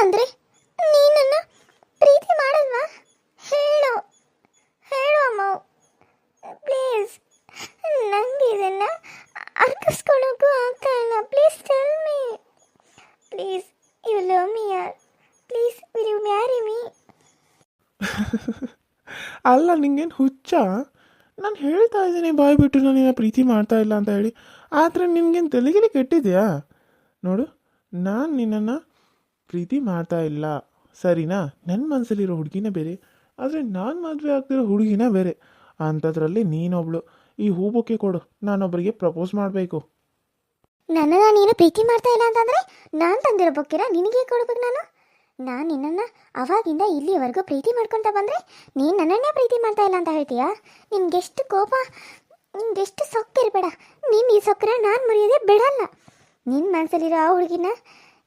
ಅಂದ್ರೆ ನೀನನ್ನ ಪ್ರೀತಿ ಮಾಡಲ್ವಾ? ಹೇಳು. ಹೇಳು ಅಮ್ಮ. ಪ್ಲೀಸ್. ನಂಗೆ ಇದನ್ನ ಅರ್ಥಿಸ್ಕೊಳಕ್ಕೂ ಆಗ್ತಾ ಇಲ್ಲ. Please tell me. Please, you love me ಯಾರ್? Please, will you marry me? ಅಲ್ಲ, ನಿಂಗೇನು ಹುಚ್ಚ? ನಾನು ಹೇಳ್ತಾ ಇದ್ದೀನಿ, ಬಾಯ್ ಬಿಟ್ಟು ನಾನು ನಿನ್ನ ಪ್ರೀತಿ ಮಾಡ್ತಾ ಇಲ್ಲ ಅಂತ ಹೇಳಿ. ಆದರೆ ನಿನಗೇನು ತಲೆಗಿಲಿ ಕೆಟ್ಟಿದೆಯಾ? ನೋಡು, ನಾನು ನಿನ್ನನ್ನು ಪ್ರೀತಿ ಮಾಡ್ತಾ ಇಲ್ಲ. ಸರಿನಾ? ನನ್ನ ಮನಸ್ಸಲ್ಲಿರೋ ಹುಡುಗಿನೇ ಬೇರೆ. ಆದರೆ ನಾನು ಮದುವೆ ಆಗ್ತಿರೋ ಹುಡುಗಿನ ಬೇರೆ. ಅಂಥದ್ರಲ್ಲಿ ನೀನೊಬ್ಳು. ಈ ಹೂಬೊಕ್ಕೆ ಕೊಡು. ನಾನೊಬ್ಬರಿಗೆ ಪ್ರಪೋಸ್ ಮಾಡಬೇಕು. ನನ್ನನ್ನ ನೀನು ಪ್ರೀತಿ ಮಾಡ್ತಾ ಇಲ್ಲ ಅಂತಂದ್ರೆ ನಾನು ತಂದಿರೋ ಬೊಕ್ಕಿರ ನಿನಗೆ ಕೊಡ್ಬೇಕು ನಾನು? ನಾನು ನಿನ್ನನ್ನು ಅವಾಗಿಂದ ಇಲ್ಲಿವರೆಗೂ ಪ್ರೀತಿ ಮಾಡ್ಕೊತಾ ಬಂದರೆ ನೀನು ನನ್ನನ್ನೇ ಪ್ರೀತಿ ಮಾಡ್ತಾ ಇಲ್ಲ ಅಂತ ಹೇಳ್ತೀಯಾ? ನಿನ್ಗೆಷ್ಟು ಕೋಪ, ನಿನ್ಗೆಷ್ಟು ಸೊಕ್ಕಿರಬೇಡ. ನೀನು ಈ ಸೊಕ್ಕರೆ ನಾನು ಮುರಿಯೋದೇ ಬಿಡಲ್ಲ. ನಿನ್ನ ಮನಸ್ಸಲ್ಲಿರೋ ಆ ಹುಡುಗಿನ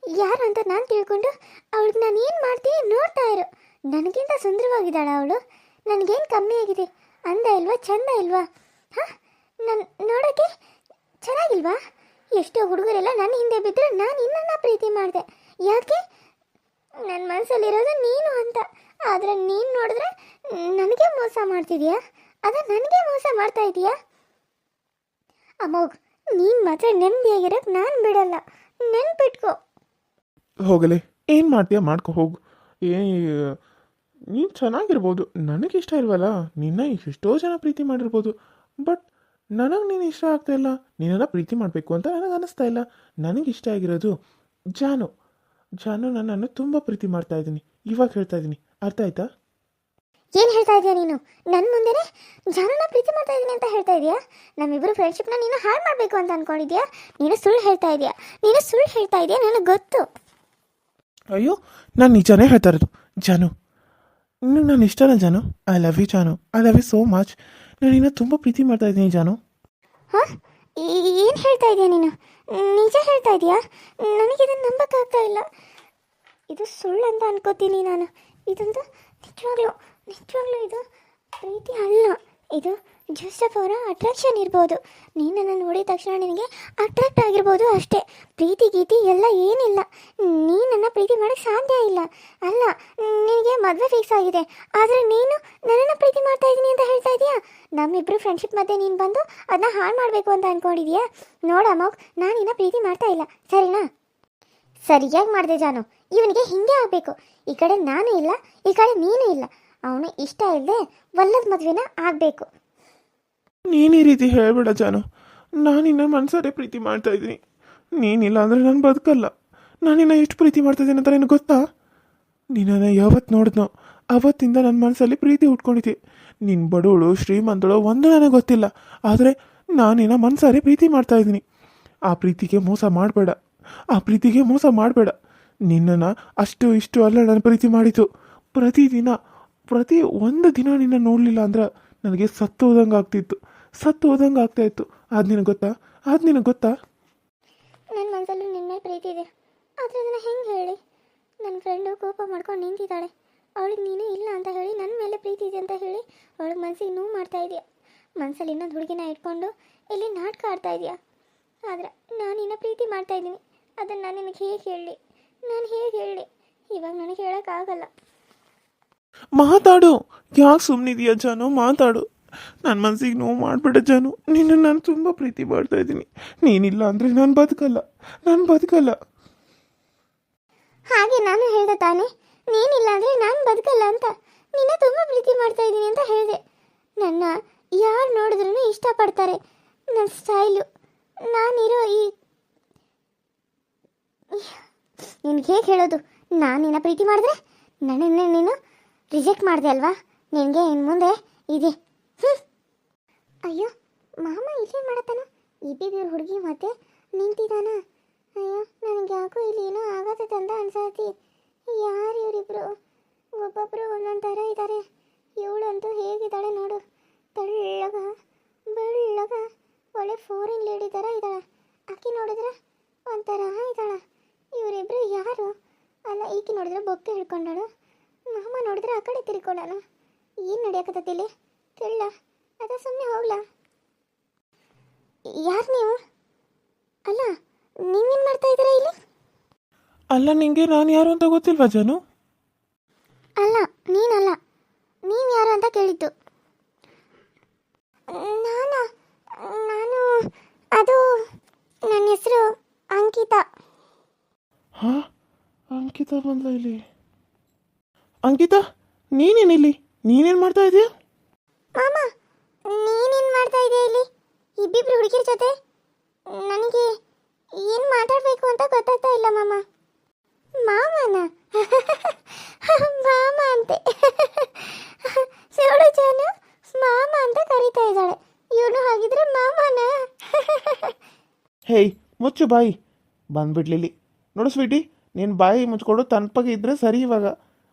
ಯಾರು ಅಂತ ನಾನು ತಿಳ್ಕೊಂಡು ಅವಳಿಗೆ ನಾನು ಏನು ಮಾಡ್ತೀನಿ ನೋಡ್ತಾ ಇರು. ನನಗಿಂತ ಸುಂದರವಾಗಿದ್ದಾಳ ಅವಳು. ನನಗೇನು ಕಮ್ಮಿ ಆಗಿದೆ? ಅಂದ ಇಲ್ವಾ? ಚಂದ ಇಲ್ವಾ? ಹಾಂ? ನನ್ನ ನೋಡೋಕ್ಕೆ ಚೆನ್ನಾಗಿಲ್ವಾ? ಎಷ್ಟೋ ಹುಡುಗರೆಲ್ಲ ನನ್ನ ಹಿಂದೆ ಬಿದ್ದರೆ ನಾನು ಇನ್ನನ್ನ ಪ್ರೀತಿ ಮಾಡಿದೆ. ಯಾಕೆ? ನನ್ನ ಮನಸ್ಸಲ್ಲಿರೋದು ನೀನು ಅಂತ. ಆದರೆ ನೀನು ನೋಡಿದ್ರೆ ನನಗೆ ಮೋಸ ಮಾಡ್ತಿದ್ಯಾ? ಅದ ನನಗೆ ಮೋಸ ಮಾಡ್ತಾ ಇದೀಯಾ? ಅಮ್ಮ ನೀನು ಮಾತ್ರ ನೆಮ್ಮದಿಯಾಗಿರೋಕ್ಕೆ ನಾನು ಬಿಡಲ್ಲ. ನೆನ್ಪಿಟ್ಕೋ. ಹೋಗಲಿ. ಏನು ಮಾಡ್ತೀಯ? ಮಾಡ್ಕೊ ಹೋಗು. ಏ ನೀನು ಚೆನ್ನಾಗಿರ್ಬೋದು. ನನಗೆ ಇಷ್ಟ ಇಲ್ವಲ್ಲ? ನಿನ್ನ ಎಷ್ಟೋ ಜನ ಪ್ರೀತಿ ಮಾಡಿರ್ಬೋದು. ಬಟ್ ನನಗೆ ನೀನು ಇಷ್ಟ ಆಗ್ತಾ ಇಲ್ಲ. ನಿನ್ನನ್ನು ಪ್ರೀತಿ ಮಾಡಬೇಕು ಅಂತ ನನಗೆ ಅನ್ನಿಸ್ತಾ ಇಲ್ಲ. ನನಗೆ ಇಷ್ಟ ಆಗಿರೋದು ಜಾನು. ಜಾನು ನನ್ನನ್ನು ತುಂಬ ಪ್ರೀತಿ ಮಾಡ್ತಾ ಇದ್ದೀನಿ. ಇವಾಗ ಹೇಳ್ತಾ ಇದ್ದೀನಿ. ಅರ್ಥ ಆಯ್ತಾ? ಏನು ಹೇಳ್ತಾ ಇದೀಯ ನೀನು? ನನ್ನ ಮುಂದೆನೇ ಜನನ ಪ್ರೀತಿ ಮಾಡ್ತಾ ಇದ್ದೀನಿ ಅಂತ ಹೇಳ್ತಾ ಇದೀಯಾ? ನಮ್ಮಿಬ್ಬರು ಫ್ರೆಂಡ್ಶಿಪ್ನ ನೀನು ಹಾಳು ಮಾಡಬೇಕು ಅಂತ ಅನ್ಕೊಂಡಿದ್ಯಾ? ನೀನು ಸುಳ್ಳು ಹೇಳ್ತಾ ಇದೀಯಾ? ನೀನು ಸುಳ್ಳು ಹೇಳ್ತಾ ಇದೀಯಾ? ನನಗೆ ಗೊತ್ತು. ಅಯ್ಯೋ, ನಾನು ನಿಜನೇ ಹೇಳ್ತಾ ಇರೋದು, ಜಾನು. ನಿನಗೆ ನಾನು ಇಷ್ಟನ, ಜಾನು? I love you Janu. I love you so much ನಾನು ಇನ್ನೂ ತುಂಬ ಪ್ರೀತಿ ಮಾಡ್ತಾ ಇದ್ದೀನಿ, ಜಾನು. ಹಾಂ? ಏನು ಹೇಳ್ತಾ ಇದೀಯ ನೀನು? ನಿಜ ಹೇಳ್ತಾ ಇದೀಯಾ? ನನಗಿದನ್ನು ನಂಬಕ್ಕಾಗ್ತಾ ಇಲ್ಲ. ಇದು ಸುಳ್ಳು ಅಂತ ಅನ್ಕೋತೀನಿ ನಾನು. ಇದೊಂದು ನಿಜವಾಗ್ಲೂ, ನಿಜವಾಗ್ಲು ಇದು ಪ್ರೀತಿ ಅಲ್ಲ. ಇದು ಜೋಸಫ್ ಅವರ ಅಟ್ರಾಕ್ಷನ್ ಇರ್ಬೋದು. ನೀನನ್ನು ನನ್ನ ನೋಡಿದ ತಕ್ಷಣ ನಿನಗೆ ಅಟ್ರಾಕ್ಟ್ ಆಗಿರ್ಬೋದು ಅಷ್ಟೇ. ಪ್ರೀತಿ, ಗೀತಿ ಎಲ್ಲ ಏನಿಲ್ಲ. ಪ್ರೀತಿ ಮಾಡೋಕ್ಕೆ ಸಾಧ್ಯ ಇಲ್ಲ. ಅಲ್ಲ, ನಿನಗೆ ಮದುವೆ ಫಿಕ್ಸ್ ಆಗಿದೆ. ಆದರೆ ನೀನು ನನ್ನನ್ನು ಪ್ರೀತಿ ಮಾಡ್ತಾ ಇದ್ದೀನಿ ಅಂತ ಹೇಳ್ತಾ ಇದೀಯಾ? ನಮ್ಮಿಬ್ಬರು ಫ್ರೆಂಡ್ಶಿಪ್ ಮಧ್ಯೆ ನೀನು ಬಂದು ಅದನ್ನ ಹಾಳು ಮಾಡಬೇಕು ಅಂತ ಅಂದ್ಕೊಂಡಿದೀಯಾ ನೋಡಮ್ಮ ನಾನು ಇನ್ನ ಪ್ರೀತಿ ಮಾಡ್ತಾ ಇಲ್ಲ. ಸರಿನಾ? ಸರಿಯಾಗಿ ಮಾಡಿದೆ ಜಾನು. ಇವನಿಗೆ ಹಿಂಗೆ ಆಗಬೇಕು. ಈ ಕಡೆ ನಾನು ಇಲ್ಲ, ಈ ಕಡೆ ನೀನು ಇಲ್ಲ. ಅವನು ಇಷ್ಟ ಇಲ್ಲದೆ ಒಲ್ಲದ ಮದುವೆನ ಆಗಬೇಕು. ನೀನು ಈ ರೀತಿ ಹೇಳಬೇಡ ಜಾನು. ನಾನು ನಿನ್ನ ಮನಸಾರೆ ಪ್ರೀತಿ ಮಾಡ್ತಾ ಇದ್ದೀನಿ ನೀನಿಲ್ಲ ಅಂದರೆ ನಾನು ಬದುಕಲ್ಲ. ನಾನು ನಿನ್ನ ಎಷ್ಟು ಪ್ರೀತಿ ಮಾಡ್ತಾ ಇದ್ದೀನಿ ಅಂತ ನಿನಗೆ ಗೊತ್ತಾ? ನಿನ್ನನ್ನು ಯಾವತ್ತು ನೋಡಿದ್ನೋ, ಅವತ್ತಿಂದ ನನ್ನ ಮನಸ್ಸಲ್ಲಿ ಪ್ರೀತಿ ಉಟ್ಕೊಂಡಿದ್ದೆ. ನಿನ್ನ ಬಡವಳು ಶ್ರೀಮಂತಳು ಒಂದು ನನಗೆ ಗೊತ್ತಿಲ್ಲ. ಆದರೆ ನಾನಿನ್ನ ನಿನ್ನ ಮನಸಾರೆ ಪ್ರೀತಿ ಮಾಡ್ತಾ ಇದ್ದೀನಿ. ಆ ಪ್ರೀತಿಗೆ ಮೋಸ ಮಾಡಬೇಡ. ಆ ಪ್ರೀತಿಗೆ ಮೋಸ ಮಾಡಬೇಡ. ನಿನ್ನನ್ನು ಅಷ್ಟು ಇಷ್ಟು ಅಲ್ಲ ನಾನು ಪ್ರೀತಿ ಮಾಡಿತು ಪ್ರತಿದಿನ, ಪ್ರತಿ ಒಂದು ದಿನ ನಿನ್ನ ನೋಡಲಿಲ್ಲ ಅಂದ್ರೆ ನನಗೆ ಸತ್ತು ಹೋದಂಗೆ ಆಗ್ತಿತ್ತು. ಸತ್ತು ಹೋದಂಗೆ ಆಗ್ತಾ ಇತ್ತು. ಅದು ನಿನಗೆ ಗೊತ್ತಾ? ಅದು ನಿನಗೆ ಗೊತ್ತಾ? ನನ್ನ ಮನಸ್ಸಲ್ಲಿ ನಿನ್ನ ಪ್ರೀತಿ ಇದೆ. ಆದರೆ ಅದನ್ನು ಹೆಂಗೆ ಹೇಳಿ? ನನ್ನ ಫ್ರೆಂಡು ಕೋಪ ಮಾಡ್ಕೊಂಡು ನಿಂತಿದ್ದಾಳೆ. ಅವಳಿಗೆ ನೀನು ಇಲ್ಲ ಅಂತ ಹೇಳಿ ನನ್ನ ಮೇಲೆ ಪ್ರೀತಿ ಇದೆ ಅಂತ ಹೇಳಿ ಅವಳಿಗೆ ಮನಸ್ಸಿಗೆ ನೋವು ಮಾಡ್ತಾ ಇದೆಯಾ? ಮನಸ್ಸಲ್ಲಿ ಇನ್ನೊಂದು ಹುಡುಗಿನ ಇಟ್ಕೊಂಡು ಇಲ್ಲಿ ನಾಟಕ ಆಡ್ತಾ ಇದೆಯಾ? ಆದರೆ ನಾನು ನಿನ್ನ ಪ್ರೀತಿ ಮಾಡ್ತಾ ಇದ್ದೀನಿ. ಅದನ್ನು ನಾನು ನಿನಗೆ ಹೇಗೆ ಹೇಳಲಿ ನಾನು ಹೇಗೆ ಹೇಳಲಿ ಇವಾಗ ನನಗೆ ಹೇಳೋಕ್ಕಾಗಲ್ಲ ಮಾತಾಡು. ಯಾಕೆ ಸುಮ್ಮನಿದೆಯಾ ಜಾನು? ಮಾತಾಡು. ನನ್ನ ಮನಸ್ಸಿಗೆ ನೋವು ಮಾಡಬೇಡ ಜಾನು. ನಿನ್ನ ನಾನು ತುಂಬ ಪ್ರೀತಿ ಮಾಡ್ತಾ ಇದ್ದೀನಿ. ನೀನಿಲ್ಲ ಅಂದರೆ ನಾನು ಬದುಕಲ್ಲ. ನಾನು ಬದುಕಲ್ಲ. ಹಾಗೆ ನಾನು ಹೇಳ್ದೆ ತಾನೆ. ನೀನಿಲ್ಲ ಅಂದರೆ ನಾನು ಬದುಕಲ್ಲ ಅಂತ. ನಿನ್ನ ತುಂಬ ಪ್ರೀತಿ ಮಾಡ್ತಾ ಇದ್ದೀನಿ ಅಂತ ಹೇಳಿದೆ. ನನ್ನ ಯಾರು ನೋಡಿದ್ರೂ ಇಷ್ಟಪಡ್ತಾರೆ. ನನ್ನ ಸ್ಟೈಲು. ನಾನಿರೋ ಈ ನಿನ್ಗೆ ಹೇಗೆ ಹೇಳೋದು? ನಾನು ನಿನ್ನ ಪ್ರೀತಿ ಮಾಡಿದ್ರೆ ನನ್ನನ್ನೇ ನೀನು ರಿಜೆಕ್ಟ್ ಮಾಡಿದೆ ಅಲ್ವಾ? ನಿನಗೆ ಇನ್ನು ಮುಂದೆ ಇದೆ. ಅಯ್ಯೋ, ಮಾಮ ಇಲ್ಲೇ ಮಾಡತ್ತಾನ? ಇಬ್ಬಿಬ್ಬರು ಹುಡುಗಿ ಮತ್ತೆ ನಿಂತಿದ್ದಾನ ಅಯ್ಯೋ, ನನಗೆ ಯಾಕೋ ಇಲ್ಲಿ ಏನೋ ಆಗತ್ತೈತೆ ಅನ್ಸತಿ. ಯಾರು ಇವರಿಬ್ರು? ಒಬ್ಬೊಬ್ರು ಒಂದೊಂದು ಥರ ಇದ್ದಾರೆ ಇವಳಂತೂ ಹೇಗಿದ್ದಾಳೆ ನೋಡು. ತೆಳ್ಳಗ, ಬೆಳ್ಳಗ, ಒಳ್ಳೆ ಫೋರಿನ್ ಲೇಡಿ ಥರ ಇದ್ದಾಳೆ. ಆಕಿ ನೋಡಿದ್ರೆ ಒಂಥರ ಇದ್ದಾಳೆ. ಇವರಿಬ್ರು ಯಾರು? ಅಲ್ಲ, ಈಕೆ ನೋಡಿದ್ರೆ ಬೊಕ್ಕೆ ಹಿಡ್ಕೊಂಡಾಳು. ಮಾಮ ನೋಡಿದ್ರೆ ಆ ಕಡೆ ತಿರ್ಕೊಂಡಾನ ಏನು ನಡೆಯಕತ್ತೈತಿ ಇಲ್ಲಿ? ತೆಳ್ಳ ಅದ ಸುಮ್ಮನೆ ಹೋಗ್ಲಾ? ಯಾರು ನೀವು? ಅಲ್ಲ ನೀವೇನು ಮಾಡ್ತಾ ಇದ್ದೀರಾ ಇಲ್ಲಿ? ಅಲ್ಲ ನಿಂಗೆ ನಾನು ಯಾರು ಅಂತ ಗೊತ್ತಿಲ್ವಾ ಜಾನು? ಅಲ್ಲ ನೀನಲ್ಲ. ನೀನು ಯಾರು ಅಂತ ಕೇಳಿದ್ದು. ನಾನು? ನಾನು ಅದು ನನ್ನ ಹೆಸರು ಅಂಕಿತಾ. ಹಾ? ಅಂಕಿತಾ ಬಂದ ಇಲ್ಲಿ? ಅಂಕಿತಾ ನೀನೇನಿಲ್ಲಿ ನೀನೇನು ಮಾಡ್ತಾ ಇದೀಯ? ಮಾಮ ನೀನೇನು ಮಾಡ್ತಾ ಇದೆಯಾ ಇಲ್ಲಿ? ಇಬ್ಬಿಬ್ರು ಹುಡುಗಿರ ಜೊತೆ? ನನಗೆ ಏನು ಮಾತಾಡಬೇಕು ಅಂತ ಗೊತ್ತಾಗ್ತಾ ಇಲ್ಲ, ಮಾಮ. ಮಾಮನ? ಮಾಮ ಅಂತೆ. ನೋಡು ಜಾನು, ಮಾಮ ಅಂತ ಕರಿತಾ ಇದ್ದಾಳೆ. ಇವನು ಹಾಗಿದ್ರೆ ಮಾಮನ? ಹೇಯ್, ಮುಚ್ಚು ಬಾಯಿ. ಬಂದ್ಬಿಡ್ಲಿಲ್ಲಿ. ನೋಡು ಸ್ವೀಟಿ, ನೀನು ಬಾಯಿ ಮುಚ್ಕೊಂಡು ತನ್ಪಗೆ ಇದ್ರೆ ಸರಿ ಇವಾಗ.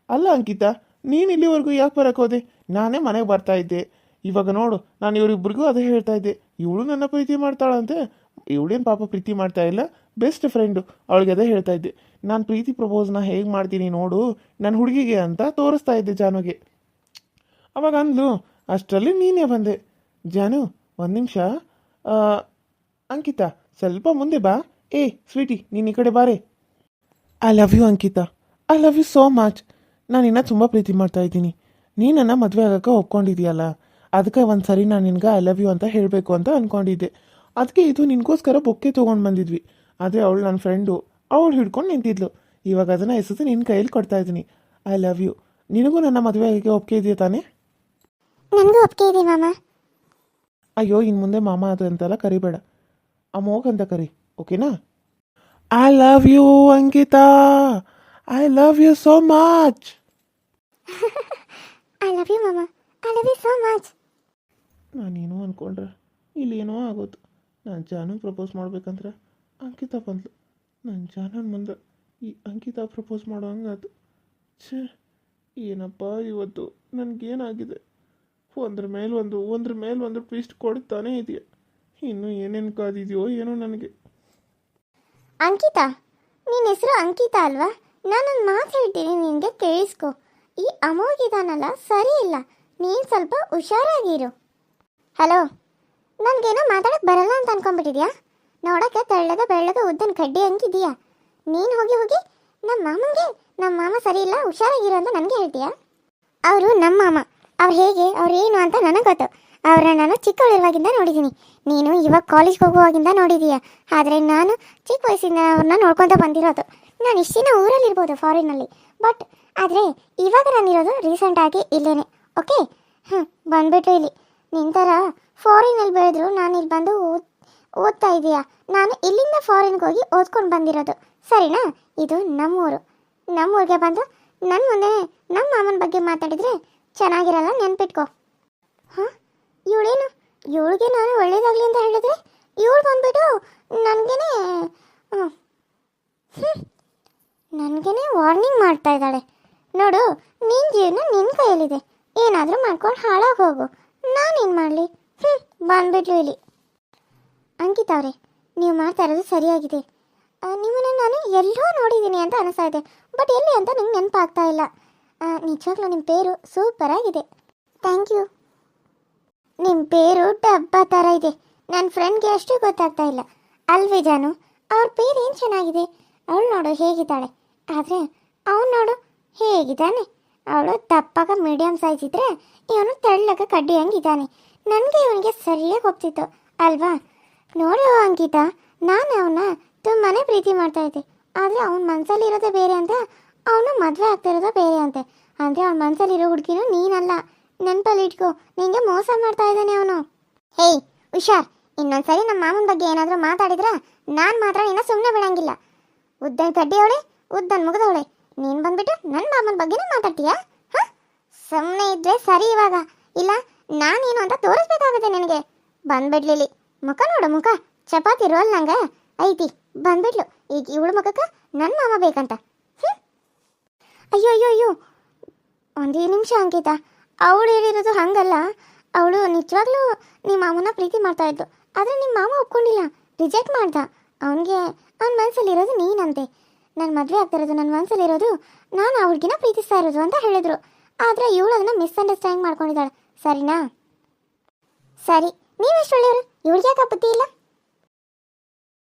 ಅಲ್ಲ, ಅಂಕಿತಾ, ನೀನು ಇಲ್ಲಿವರೆಗೂ ಯಾಕೆ ಬರಕ್ಕೆ ಹೋದೆ? ನಾನೇ ಮನೆಗೆ ಬರ್ತಾ ಇದ್ದೆ. ಇವಾಗ ನೋಡು, ನಾನು ಇವರಿಬ್ಬರಿಗೂ ಅದೇ ಹೇಳ್ತಾ ಇದ್ದೆ. ಇವಳು ನನ್ನ ಪ್ರೀತಿ ಮಾಡ್ತಾಳಂತೆ. ಇವಳೇನು ಪಾಪ ಪ್ರೀತಿ ಮಾಡ್ತಾ ಇಲ್ಲ? ಬೆಸ್ಟ್ ಫ್ರೆಂಡು ಅವಳಿಗೆ ಅದೇ ಹೇಳ್ತಾ ಇದ್ದೆ, ನಾನು ಪ್ರೀತಿ ಪ್ರಪೋಸ್ನ ಹೇಗೆ ಮಾಡ್ತೀನಿ ನೋಡು ನನ್ನ ಹುಡುಗಿಗೆ ಅಂತ ತೋರಿಸ್ತಾ ಇದ್ದೆ ಜಾನುಗೆ. ಅವಾಗ ಅಂದ್ಲು, ಅಷ್ಟರಲ್ಲಿ ನೀನೇ ಬಂದೆ. ಜಾನು, ಒಂದು ನಿಮಿಷ. ಅಂಕಿತಾ, ಸ್ವಲ್ಪ ಮುಂದೆ ಬಾ. ಏ, ಸ್ವೀಟಿ, ನೀನು ಈ ಕಡೆ ಬಾರೆ. I love you Ankita. I love you so much ನಾನು ಇನ್ನೂ ತುಂಬ ಪ್ರೀತಿ ಮಾಡ್ತಾ ಇದ್ದೀನಿ. ನೀನನ್ನು ಮದುವೆ ಆಗೋಕ್ಕೆ ಒಪ್ಕೊಂಡಿದ್ಯಲ್ಲ? ಅದಕ್ಕೆ ಒಂದು ಸರಿ ನಾನು ನಿನಗೆ ಐ ಲವ್ ಯು ಅಂತ ಹೇಳಬೇಕು ಅಂತ ಅಂದ್ಕೊಂಡಿದ್ದೆ ಅದಕ್ಕೆ ಇದು ನಿನಗೋಸ್ಕರ ಬೊಕ್ಕೆ ತೊಗೊಂಡು ಬಂದಿದ್ವಿ. ಆದರೆ ಅವಳು ನನ್ನ ಫ್ರೆಂಡು ಅವಳು ಹಿಡ್ಕೊಂಡು ನಿಂತಿದ್ಲು. ಇವಾಗ ಅದನ್ನು ಎಸೆದು ನಿನ್ನ ಕೈಯಲ್ಲಿ ಕೊಡ್ತಾ ಇದ್ದೀನಿ. ಐ ಲವ್ ಯು ನಿನಗೂ ನನ್ನ ಮದುವೆ ಆಗಿ ಒಪ್ಪಿಗೆ ಇದೆಯಾ ತಾನೇ? ನನಗೂ ಒಪ್ಪಿಗೆ ಇದೆ ಮಾಮ. ಅಯ್ಯೋ ಇನ್ನು ಮುಂದೆ ಮಾಮ ಅದು ಅಂತೆಲ್ಲ ಕರಿಬೇಡ. ಅಮೋಘ್ ಅಂತ ಕರಿ ಓಕೆನಾ I love you Ankita. I love you so much I love you ಮಾಮ. I love you so much ನಾನೇನೋ ಅಂದ್ಕೊಂಡ್ರೆ ಇಲ್ಲಿ ಏನೋ ಆಗೋದು. ನಾನು ಜಾನು ಪ್ರಪೋಸ್ ಮಾಡ್ಬೇಕಂದ್ರೆ ಅಂಕಿತಾ ಬಂದ್ಲು. ನಾನು ಜಾನನ ಮುಂದೆ ಈ ಅಂಕಿತಾ ಪ್ರಪೋಸ್ ಮಾಡೋ ಹಂಗಾತು ಛೇ, ಏನಪ್ಪ ಇವತ್ತು? ನನಗೇನಾಗಿದೆ? ಒಂದ್ರ ಮೇಲೆ ಒಂದು, ಒಂದ್ರ ಮೇಲೆ ಒಂದು ಟ್ವಿಸ್ಟ್ ಕೊಡ್ತಾನೆ ಇದೆಯಾ. ಇನ್ನೂ ಏನೇನು ಕಾದಿದೆಯೋ ಏನೋ ನನಗೆ. ಅಂಕಿತಾ ನಿನ್ನ ಹೆಸರು ಅಂಕಿತಾ ಅಲ್ವಾ? ನಾನೊಂದು ಮಾತು ಹೇಳ್ತೀನಿ ನಿನಗೆ ಕೇಳಿಸ್ಕೊ. ಈ ಅಮೋಗಿದಾನಲ್ಲ ಸರಿ ಇಲ್ಲ. ನೀನು ಸ್ವಲ್ಪ ಹುಷಾರಾಗಿರು. ಹಲೋ ನನಗೇನೋ ಮಾತಾಡಕ್ಕೆ ಬರಲ್ಲ ಅಂತ ಅನ್ಕೊಂಡ್ಬಿಟ್ಟಿದ್ಯಾ? ನೋಡೋಕ್ಕೆ ತೆಳ್ಳದ ಬೆಳ್ಳದ ಉದ್ದನ ಕಡ್ಡಿ ಹಂಗಿದೀಯಾ ನೀನು ಹೋಗಿ ಹೋಗಿ ನಮ್ಮ ಮಾಮಂಗೆ ನಮ್ಮ ಮಾಮ ಸರಿ ಇಲ್ಲ ಹುಷಾರಾಗಿರೋ ಅಂತ ನನಗೆ ಹೇಳ್ತೀಯಾ? ಅವರು ನಮ್ಮ ಮಾಮ. ಅವ್ರು ಹೇಗೆ, ಅವ್ರು ಏನು ಅಂತ ನನಗೆ ಗೊತ್ತು ಅವ್ರನ್ನ ನಾನು ಚಿಕ್ಕವಳಿರುವಾಗಿಂದ ನೋಡಿದ್ದೀನಿ ನೀನು ಇವಾಗ ಕಾಲೇಜ್ಗೆ ಹೋಗುವಾಗಿಂದ ನೋಡಿದೀಯ? ಆದರೆ ನಾನು ಚಿಕ್ಕ ವಯಸ್ಸಿಂದ ಅವ್ರನ್ನ ನೋಡ್ಕೊತ ಬಂದಿರೋದು. ನಾನು ಇಷ್ಟು ದಿನ ಊರಲ್ಲಿರ್ಬೋದು ಫಾರಿನಲ್ಲಿ ಬಟ್ ಆದರೆ ಇವಾಗ ನಾನಿರೋದು ರೀಸೆಂಟಾಗಿ ಇಲ್ಲೇನೆ. ಓಕೆ ಹಾಂ ಬಂದ್ಬಿಟ್ಟು ಇಲ್ಲಿ. ನಿನ್ನ ಫಾರಿನ್ ಅಲ್ಲಿ ಬೆಳೆದ್ರು, ನಾನು ಇಲ್ಲಿ ಬಂದು ಓದ್, ಓದ್ತಾ ಇದೀಯಾ? ನಾನು ಇಲ್ಲಿಂದ ಫಾರಿನ್ಗೆ ಹೋಗಿ ಓದ್ಕೊಂಡು ಬಂದಿರೋದು. ಸರಿನಾ? ಇದು ನಮ್ಮೂರು. ನಮ್ಮೂರಿಗೆ ಬಂದು ನನ್ನ ಮುಂದೆ ನಮ್ಮ ಮಾಮನ ಬಗ್ಗೆ ಮಾತಾಡಿದರೆ ಚೆನ್ನಾಗಿರಲ್ಲ, ನೆನ್ಪಿಟ್ಕೋ. ಹಾಂ? ಇವಳೇನು? ಇವಳಿಗೆ ನಾನು ಒಳ್ಳೇದಾಗಲಿ ಅಂತ ಹೇಳಿದ್ರೆ ಇವಳು ಬಂದ್ಬಿಟ್ಟು ನನಗೇನೆ ನನಗೇನೆ ವಾರ್ನಿಂಗ್ ಮಾಡ್ತಾ ಇದ್ದಾಳೆ. ನೋಡು ನಿನ್ನ ಜೀವನ ನಿನ್ನ ಕೈಯಲ್ಲಿದೆ. ಏನಾದರೂ ಮಾಡ್ಕೊಂಡು ಹಾಳಾಗಿ ಹೋಗು. ನಾನೇನು ಮಾಡಲಿ? ಹ್ಞೂ ಬಂದ್ಬಿಟ್ಲು ಇಲ್ಲಿ. ಅಂಕಿತ ಅವರೇ, ನೀವು ಮಾಡ್ತಾ ಇರೋದು ಸರಿಯಾಗಿದೆ. ನಿಮ್ಮನ್ನು ನಾನು ಎಲ್ಲೋ ನೋಡಿದ್ದೀನಿ ಅಂತ ಅನಿಸ್ತಾ ಇದೆ. ಬಟ್ ಎಲ್ಲಿ ಅಂತ ನಂಗೆ ನೆನಪಾಗ್ತಾ ಇಲ್ಲ. ನಿಜವಾಗ್ಲೂ ನಿಮ್ಮ ಪೇರು ಸೂಪರ್ ಆಗಿದೆ. Thank you. ನಿಮ್ಮ ಪೇರು ಡಬ್ಬ ಥರ ಇದೆ. ನನ್ನ ಫ್ರೆಂಡ್ಗೆ ಅಷ್ಟು ಗೊತ್ತಾಗ್ತಾ ಇಲ್ಲ. ಅಲ್ವೇ ಜಾನು? ಅವ್ರ ಪೇರು ಏನು ಚೆನ್ನಾಗಿದೆ? ಅವಳು ನೋಡು ಹೇಗಿದ್ದಾಳೆ. ಆದರೆ ಅವನು ನೋಡು ಹೇಗಿದ್ದಾನೆ. ಅವಳು ದಪ್ಪಾಗ ಮೀಡಿಯಂ ಸೈಜ್ ಇದ್ರೆ ಇವನು ತೆಳ್ಳಗ ಕಡ್ಡಿ ಹಂಗಿದ್ದಾನೆ ನನಗೆ ಇವನಿಗೆ ಸರಿಯಾಗಿ ಹೋಗ್ತಿತ್ತು ಅಲ್ವಾ? ನೋಡು ಅಂಕಿತಾ, ನಾನು ಅವನ ತುಂಬಾ ಪ್ರೀತಿ ಮಾಡ್ತಾ ಇದ್ದೆ. ಆದರೆ ಅವನ ಮನಸ್ಸಲ್ಲಿರೋದೇ ಬೇರೆ ಅಂತ ಅವನು ಮದುವೆ ಆಗ್ತಿರೋದು ಬೇರೆ ಅಂತೆ ಅಂದರೆ ಅವನ ಮನಸ್ಸಲ್ಲಿರೋ ಹುಡುಗಿನೂ ನೀನಲ್ಲ. ನೆನಪಲ್ಲಿ ಇಟ್ಕೋ, ನಿಂಗೆ ಮೋಸ ಮಾಡ್ತಾ ಇದ್ದಾನೆ ಅವನು. ಹೇಯ್, ಹುಷಾರ್. ಇನ್ನೊಂದ್ಸರಿ ನಮ್ಮ ಮಾಮನ ಬಗ್ಗೆ ಏನಾದರೂ ಮಾತಾಡಿದ್ರೆ ನಾನು ಮಾತ್ರ ನಿನ್ನ ಸುಮ್ಮನೆ ಬಿಡಂಗಿಲ್ಲ. ಉದ್ದನ್ ಕಡ್ಡಿಯವಳೆ ಉದ್ದನ್ ಮುಗಿದವಳೆ. ನೀನು ಬಂದ್ಬಿಟ್ಟು ನನ್ನ ಮಾಮನ ಬಗ್ಗೆನೇ ಮಾತಾಡ್ತೀಯಾ? ಹಾಂ? ಸುಮ್ಮನೆ ಇದ್ರೆ ಸರಿ ಇವಾಗ. ಇಲ್ಲ, ನಾನೇನು ಅಂತ ತೋರಿಸ್ಬೇಕಾಗುತ್ತೆ ನಿನಗೆ? ಬಂದ್ಬಿಡ್ಲಿಲ್ಲಿ ಮುಖ ನೋಡು ಮುಖ. ಚಪಾತಿ ರೋಲ್ ನಂಗೆ. ಐತಿ, ಬಂದ್ಬಿಡ್ಲು. ಈಗ ಇವಳು ಮುಖಕ್ಕೆ ನನ್ನ ಮಾಮ ಬೇಕಂತ. ಅಯ್ಯೋ ಅಯ್ಯೋ ಅಯ್ಯೋ. ಒಂದೇ ನಿಮಿಷ ಅಂಕಿತ. ಅವಳು ಹೇಳಿರೋದು ಹಂಗಲ್ಲ. ಅವಳು ನಿಜವಾಗ್ಲೂ ನಿಮ್ಮ ಮಾಮನ ಪ್ರೀತಿ ಮಾಡ್ತಾ ಇದ್ದು ಆದರೆ ನಿಮ್ಮ ಮಾಮ ಒಪ್ಕೊಂಡಿಲ್ಲ. ರಿಜೆಕ್ಟ್ ಮಾಡ್ದ. ಅವನಿಗೆ ಅವನ ಮನಸ್ಸಲ್ಲಿರೋದು ನೀನಂತೆ. ನನ್ನ ಮದುವೆ ಆಗ್ತಿರೋದು ನನ್ನ ಮನಸ್ಸಲ್ಲಿರೋದು ನಾನು ಆ ಪ್ರೀತಿಸ್ತಾ ಇರೋದು ಅಂತ ಹೇಳಿದ್ರು. ಆದರೆ ಇವಳು ಅದನ್ನ ಮಿಸ್ಅಂಡರ್ಸ್ಟ್ಯಾಂಡ್ ಮಾಡ್ಕೊಂಡಿದ್ದಾಳೆ. ಸರಿನಾ? ಸರಿ ನೀವೆಷ್ಟು ಒಳ್ಳೆಯವರು? ಇವಳಿಗೆ ಯಾಕೆ ಬುದ್ಧಿ ಇಲ್ಲ?